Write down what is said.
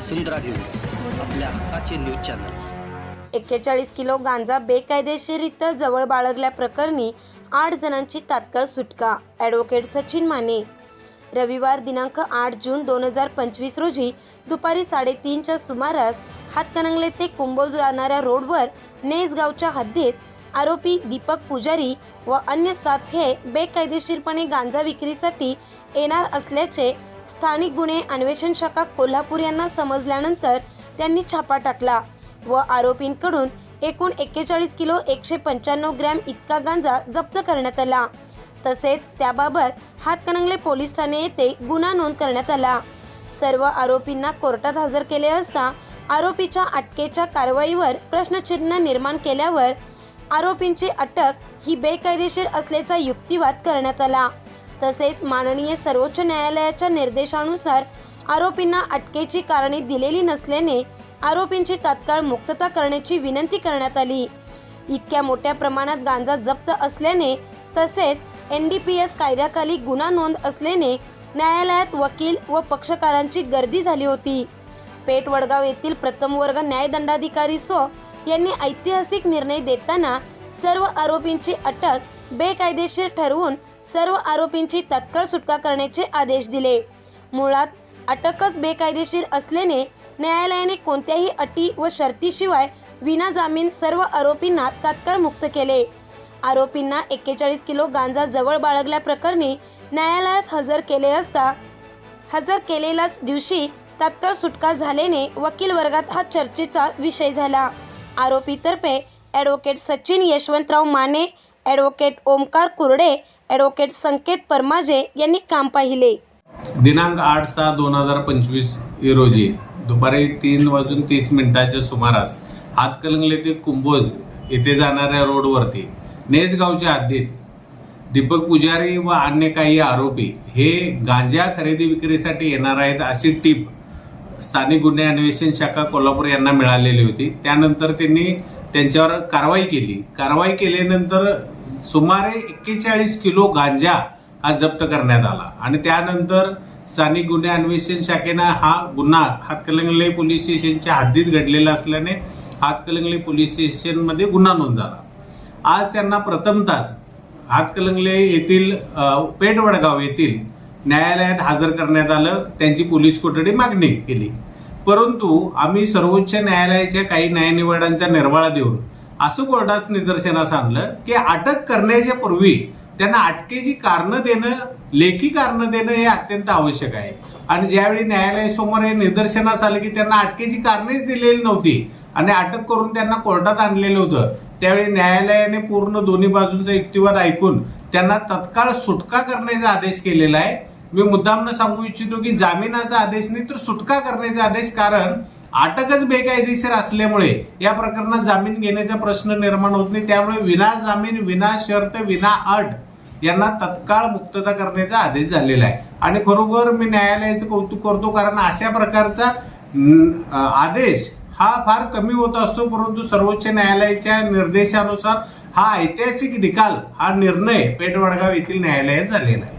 वसुंधरा news आपल्या हक्काचे news channel. एक्केचाळीस किलो गांजा बेकायदेशीररित्या जवळ बाळगल्याप्रकरणी आठ जणांची तात्काळ सुटका. ॲडव्होकेट सचिन माने. रविवार दिनांक आठ जून दोन हजार पंचवीस रोजी दुपारी साडेतीनच्या सुमारास हातकणंगले ते कुंभोज जाणाऱ्या रोडवर नेसगावच्या हद्दीत आरोपी दीपक पुजारी व अन्य सात हे बेकायदेशीरपणे गांजा विक्रीसाठी येणार असल्याचे स्थानिक गुन्हे अन्वेषण शाखा कोल्हापूर यांना समजल्यानंतर त्यांनी छापा टाकला व आरोपींकडून एकूण एक्केचाळीस किलो एकशे पंच्याण्णव ग्रॅम इतका गांजा जप्त करण्यात आला. तसेच त्याबाबत हातकणंगले पोलीस ठाणे येथे गुन्हा नोंद करण्यात आला. सर्व आरोपींना कोर्टात हजर केले असता आरोपीच्या अटकेच्या कारवाईवर प्रश्नचिन्ह निर्माण केल्यावर आरोपींची अटक ही बेकायदेशीर असल्याचा युक्तिवाद करण्यात आला. तसेच माननीय सर्वोच्च न्यायालयाच्या निर्देशानुसार आरोपींना अटकेची कारणे दिलेली नसल्याने आरोपींची तात्काळ मुक्तता करण्याची विनंती करण्यात आली. इतक्या मोठ्या प्रमाणात गांजा जप्त असल्याने तसेच एन डी पी एस कायद्याखाली गुन्हा नोंद असल्याने न्यायालयात वकील व पक्षकारांची गर्दी झाली होती. पेठ वडगाव येथील प्रथम वर्ग न्यायदंडाधिकारी सो यांनी ऐतिहासिक निर्णय देताना सर्व आरोपींची अटक बेकायदेशीर ठरवून सर्व आरोपींची तत्काळ सुटका करण्याचे आदेश दिले. मुळात अटकच बेकायदेशीर असल्याने न्यायालयाने कोणत्याही अटी व शर्तीशिवाय विनाजामीन सर्व आरोपींना तात्काळ मुक्त केले. आरोपींना एक्केचाळीस किलो गांजा जवळ बाळगल्याप्रकरणी न्यायालयात हजर केले असता हजर केलेल्याच दिवशी तात्काळ सुटका झाल्याने वकील वर्गात हा चर्चेचा विषय झाला. आरोपीतर्फे advocate Sachin Yashwantrao Mane advocate Omkar Kurde advocate Sanket Paramaje यांनी काम पाहिले. दिनांक आठ सहा दोन हजार पंचवीस रोजी दुपारी तीन वाजून तीस मिनिटाच्या सुमारास हातकलंगले ते कुंभोज येथे जाणाऱ्या रोडवरती नेसगावच्या हद्दीत दीपक पुजारी व अन्य काही आरोपी हे गांजा खरेदी विक्रीसाठी येणार आहेत अशी टीप स्थानिक गुन्हे अन्वेषण शाखा कोल्हापूर यांना मिळालेली होती. त्यानंतर त्यांनी त्यांच्यावर कारवाई केली. कारवाई केल्यानंतर सुमारे एक्केचाळीस किलो गांजा हा जप्त करण्यात आला. आणि त्यानंतर स्थानिक गुन्हे अन्वेषण शाखेनं हा गुन्हा हातकलंगले पोलीस स्टेशनच्या हद्दीत घडलेला असल्याने हातकलंगले पोलीस स्टेशनमध्ये गुन्हा नोंद झाला आज त्यांना प्रथमतच हातकलंगले येथील पेठ वडगाव येथील न्यायालयात हजर करण्यात आलं. त्यांची पोलीस कोठडी मागणी केली. परंतु आम्ही सर्वोच्च न्यायालयाच्या काही न्यायनिवाडांचा निर्वाळा देऊन असं कोर्टात निदर्शनास आणलं की अटक करण्याच्या पूर्वी त्यांना अटकेची कारणं देणं लेखी कारणं देणं हे अत्यंत आवश्यक आहे. आणि ज्यावेळी न्यायालयासमोर हे निदर्शनास आलं की त्यांना अटकेची कारणेच दिलेली नव्हती आणि अटक करून त्यांना कोर्टात आणलेलं होतं त्यावेळी न्यायालयाने पूर्ण दोन्ही बाजूंचा युक्तिवाद ऐकून त्यांना तत्काळ सुटका करण्याचा आदेश केलेला आहे. मी मुद्दामनं सांगू इच्छितो की जामिनाचा आदेश नाही तर सुटका करण्याचा आदेश कारण अटकच बेकायदेशीर असल्यामुळे या प्रकरणात जामीन घेण्याचा प्रश्न निर्माण होत नाही. त्यामुळे विना जामीन विना शर्त विना अट यांना तत्काळ मुक्तता करण्याचा आदेश झालेला आहे. आणि खरोखर मी न्यायालयाचं कौतुक करतो कारण अशा प्रकारचा आदेश हा फार कमी होत असतो परंतु सर्वोच्च न्यायालयाच्या निर्देशानुसार हा ऐतिहासिक निकाल हा निर्णय पेठवडगाव येथील न्यायालयात झालेला आहे.